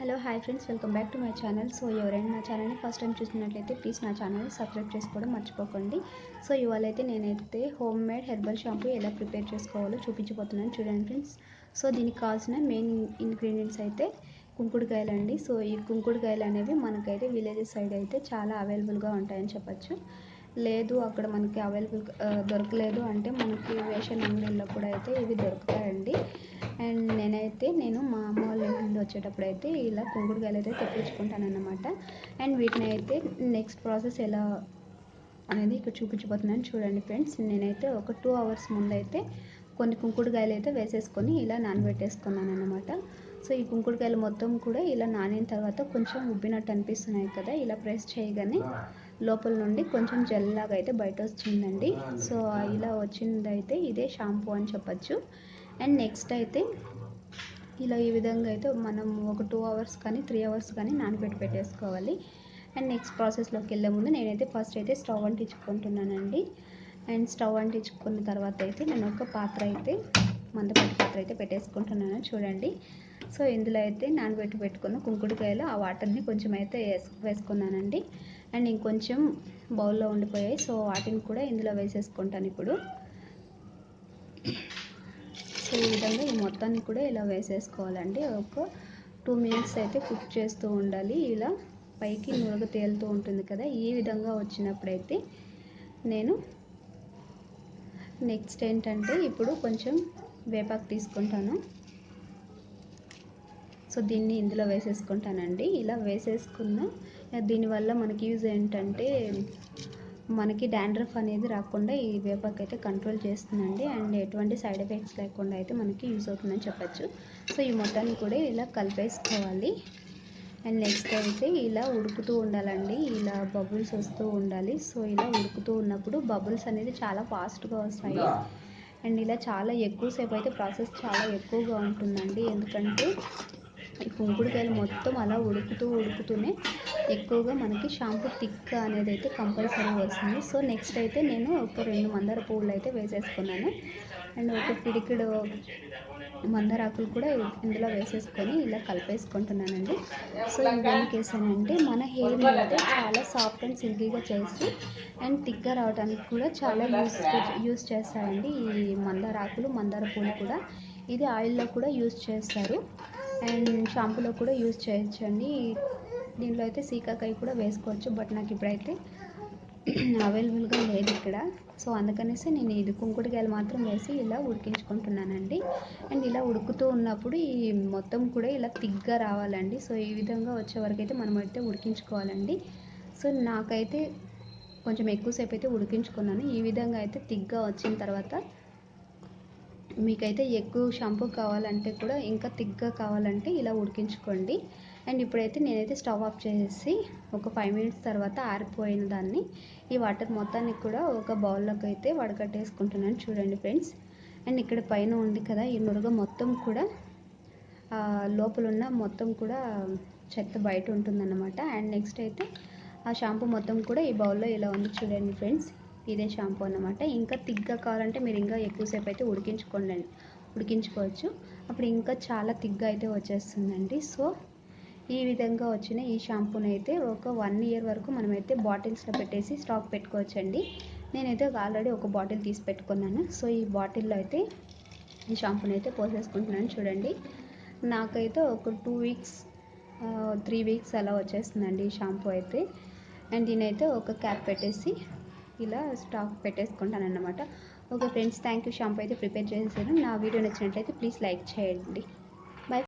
Hello hi friends. Welcome back to my channel. So ఎవరైనా నా ఛానల్ని ఫస్ట్ టైం చూసినట్లయితే ప్లీజ్ నా ఛానల్ని సబ్స్క్రైబ్ చేసుకోవడం మర్చిపోకండి. సో ఇవాళ అయితే నేనైతే హోమ్ మేడ్ హెర్బల్ షాంపూ ఎలా ప్రిపేర్ చేసుకోవాలో చూపించబోతున్నాను చూడండి ఫ్రెండ్స్. సో దీనికి కావాల్సిన మెయిన్ ఇంగ్రీడియంట్స్ అయితే కుంకుడుకాయలు అండి సో ఈ కుంకుడుకాయలు అనేవి మనకైతే విలేజెస్ సైడ్ అయితే చాలా అవైలబుల్గా ఉంటాయని చెప్పచ్చు. లేదు అక్కడ మనకి అవైలబుల్ దొరకలేదు అంటే మనకి రేషన్ అంగడిలో కూడా అయితే ఇవి దొరుకుతాయండి. అండ్ నేనైతే నేను మా అమ్మ వాళ్ళ నుండి వచ్చేటప్పుడు అయితే ఇలా కుంకుడుకాయలు అయితే తెప్పించుకుంటానన్నమాట. అండ్ వీటిని అయితే నెక్స్ట్ ప్రాసెస్ ఎలా అనేది ఇక్కడ చూపించబోతున్నాను. చూడండి ఫ్రెండ్స్ నేనైతే ఒక టూ అవర్స్ ముందు అయితే కొన్ని కుంకుడుకాయలు అయితే వేసేసుకొని ఇలా నానబెట్టేసుకున్నాను అనమాట సో ఈ కుంకుడుకాయలు మొత్తం కూడా ఇలా నానిన తర్వాత కొంచెం ఉబ్బినట్టు అనిపిస్తున్నాయి కదా ఇలా ప్రెస్ చేయగానే లోపల నుండి కొంచెం జెల్లాగా అయితే బయట వచ్చిందండి సో ఇలా వచ్చిందైతే ఇదే షాంపూ అని చెప్పచ్చు. అండ్ నెక్స్ట్ అయితే ఇలా ఈ విధంగా అయితే మనం ఒక టూ అవర్స్ కానీ త్రీ అవర్స్ కానీ నానబెట్టి పెట్టేసుకోవాలి. అండ్ నెక్స్ట్ ప్రాసెస్లోకి వెళ్ళే ముందు నేనైతే ఫస్ట్ అయితే స్టవ్ అంటించుకుంటున్నానండి. అండ్ స్టవ్ అంటించుకున్న తర్వాత అయితే నేను ఒక పాత్ర అయితే మందపాటి పాత్ర అయితే పెట్టేసుకుంటున్నాను. చూడండి. సో ఇందులో అయితే నానబెట్టి పెట్టుకున్న కుంకుడుకాయలు ఆ వాటర్ని కొంచెం అయితే వేసుకున్నానండి. అండ్ ఇంకొంచెం బౌల్లో ఉండిపోయాయి. సో వాటిని కూడా ఇందులో వేసేసుకుంటాను ఇప్పుడు. సో ఈ విధంగా ఈ మొత్తాన్ని కూడా ఇలా వేసేసుకోవాలండి. ఒక టూ మినిట్స్ అయితే కుక్ చేస్తూ ఉండాలి. ఇలా పైకి నురగ తేలుతూ ఉంటుంది కదా ఈ విధంగా వచ్చినప్పుడైతే నేను నెక్స్ట్ ఏంటంటే ఇప్పుడు కొంచెం వేపాకు తీసుకుంటాను. సో దీన్ని ఇందులో వేసేసుకుంటానండి. ఇలా వేసేసుకున్న దీనివల్ల మనకి యూజ్ ఏంటంటే మనకి డాండ్రఫ్ అనేది రాకుండా ఈ వేపాకు అయితే కంట్రోల్ చేస్తుందండి. అండ్ ఎటువంటి సైడ్ ఎఫెక్ట్స్ లేకుండా అయితే మనకి యూజ్ అవుతుందని చెప్పచ్చు. సో ఈ మొత్తాన్ని కూడా ఇలా కలిపేసుకోవాలి. అండ్ నెక్స్ట్ అయితే ఇలా ఉడుకుతూ ఉండాలండి. ఇలా బబుల్స్ వస్తూ ఉండాలి. సో ఇలా ఉడుకుతూ ఉన్నప్పుడు బబుల్స్ అనేది చాలా ఫాస్ట్గా వస్తాయి. అండ్ ఇలా చాలా ఎక్కువసేపు అయితే ప్రాసెస్ చాలా ఎక్కువగా ఉంటుందండి. ఎందుకంటే ఈ కుంకుడుకాయలు మొత్తం అలా ఉడుకుతూ ఉడుకుతూనే ఎక్కువగా మనకి షాంపూ థిక్ అనేది అయితే కంపల్సరీ వస్తుంది. సో నెక్స్ట్ అయితే నేను ఒక రెండు మందార పువ్వులు అయితే వేసేసుకున్నాను. అండ్ ఒక పిడికిడు మందారాకులు కూడా ఇందులో వేసేసుకొని ఇలా కలిపేసుకుంటున్నానండి. సో ఇవేం వేసానంటే మన హెయిర్ని అయితే చాలా సాఫ్ట్ అండ్ సిల్కీగా చేసి అండ్ థిక్గా రావడానికి కూడా చాలా యూస్ యూస్ చేస్తారండి ఈ మందారాకులు మందార పూలు కూడా. ఇది ఆయిల్లో కూడా యూస్ చేస్తారు. అండ్ షాంపూలో కూడా యూస్ చేయొచ్చండి. దీంట్లో అయితే సీకాకాయ కూడా వేసుకోవచ్చు బట్ నాకు ఇప్పుడైతే అవైలబుల్గా లేదు ఇక్కడ. సో అందుకనేసి నేను ఇది కుంకుడుకాయలు మాత్రం వేసి ఇలా ఉడికించుకుంటున్నానండి. అండ్ ఇలా ఉడుకుతూ ఉన్నప్పుడు ఈ మొత్తం కూడా ఇలా థిక్గా రావాలండి. సో ఈ విధంగా వచ్చే వరకు అయితే మనం అయితే ఉడికించుకోవాలండి. సో నాకైతే కొంచెం ఎక్కువసేపు అయితే ఉడికించుకున్నాను. ఈ విధంగా అయితే థిక్గా వచ్చిన తర్వాత మీకైతే ఎక్కువ షాంపూ కావాలంటే కూడా ఇంకా థిగ్గా కావాలంటే ఇలా ఉడికించుకోండి. అండ్ ఇప్పుడైతే నేనైతే స్టవ్ ఆఫ్ చేసి ఒక ఫైవ్ మినిట్స్ తర్వాత ఆరిపోయిన దాన్ని ఈ వాటర్ మొత్తాన్ని కూడా ఒక బౌల్లోకి అయితే వడకట్టేసుకుంటున్నాను చూడండి ఫ్రెండ్స్. అండ్ ఇక్కడ పైన ఉంది కదా ఈ నురగ మొత్తం కూడా లోపల ఉన్న మొత్తం కూడా చెత్త బయట ఉంటుందన్నమాట. అండ్ నెక్స్ట్ అయితే ఆ షాంపూ మొత్తం కూడా ఈ బౌల్లో ఇలా ఉంది చూడండి ఫ్రెండ్స్. ఇదే షాంపూ అనమాట ఇంకా తిగ్గా కావాలంటే మీరు ఇంకా ఎక్కువసేపు అయితే ఉడికించుకోండి ఉడికించుకోవచ్చు. అప్పుడు ఇంకా చాలా తిగ్గా అయితే వచ్చేస్తుందండి. సో ఈ విధంగా వచ్చిన ఈ షాంపూని అయితే ఒక వన్ ఇయర్ వరకు మనమైతే బాటిల్స్లో పెట్టేసి స్టాక్ పెట్టుకోవచ్చండి. నేనైతే ఆల్రెడీ ఒక బాటిల్ తీసి పెట్టుకున్నాను. సో ఈ బాటిల్లో అయితే ఈ షాంపూని అయితే పోసేసుకుంటున్నాను చూడండి. నాకైతే ఒక టూ వీక్స్ త్రీ వీక్స్ అలా వచ్చేస్తుందండి ఈ షాంపూ అయితే. అండ్ దీనైతే ఒక క్యాప్ పెట్టేసి ఇలా స్టాక్ పెట్టేసుకుంటాను అన్నమాట okay friends thank you shampoo అయితే ప్రిపేర్ చేసేసాను. నా వీడియో నచ్చినట్లయితే ప్లీజ్ లైక్ చేయండి.